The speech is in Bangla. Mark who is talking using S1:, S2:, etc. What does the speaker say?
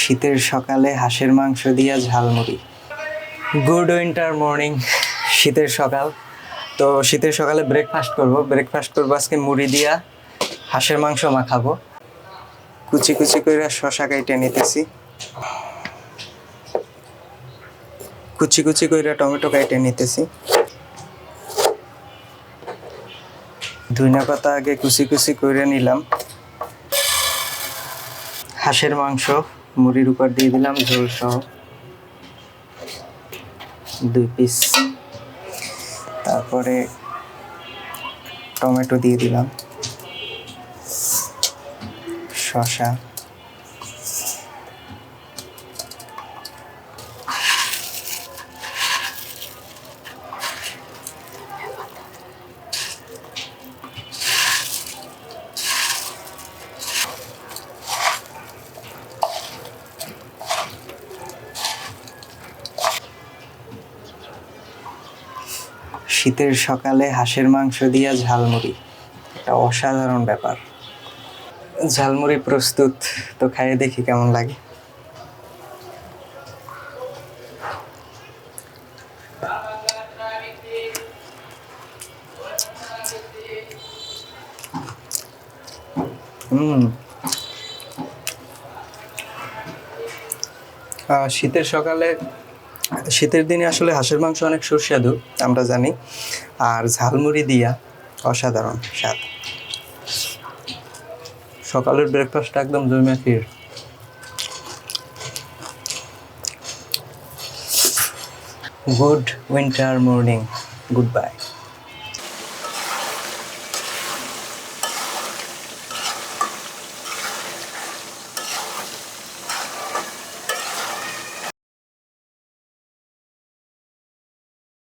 S1: শীতের সকালে হাঁসের মাংস দিয়া ঝালমুড়ি। গুড উইন্টার মর্নিং শীতের সকাল। তো শীতের সকালে ব্রেকফাস্ট করব। ব্রেকফাস্ট করব আজকে মুড়ি দিয়া, হাঁসের মাংস মাখাবো। কুচি কুচি করে শশা কাইটে নিতেছি। কুচি কুচি করে টমেটো কাইটে নিতেছি। ধনিয়া পাতা আগে কুচি কুচি করে নিলাম। হাঁসের মাংস মুড়ির উপর দিয়ে দিলাম ঝোল সহ। দুই পিস তারপরে টমেটো দিয়ে দিলাম। শসা। শীতের সকালে হাঁসের মাংস দিয়া ঝালমুড়ি। এটা অসাধারণ ব্যাপার। ঝালমুড়ি প্রস্তুত, তো খাইয়ে দেখি কেমন লাগে। শীতের সকালে শীতের দিনে আসলে হাঁসের মাংস অনেক সুস্বাদু, আমরা জানি। আর ঝালমুড়ি দিয়া অসাধারণ স্বাদ। সকালের ব্রেকফাস্ট একদম জমে ক্ষীর good winter morning good bye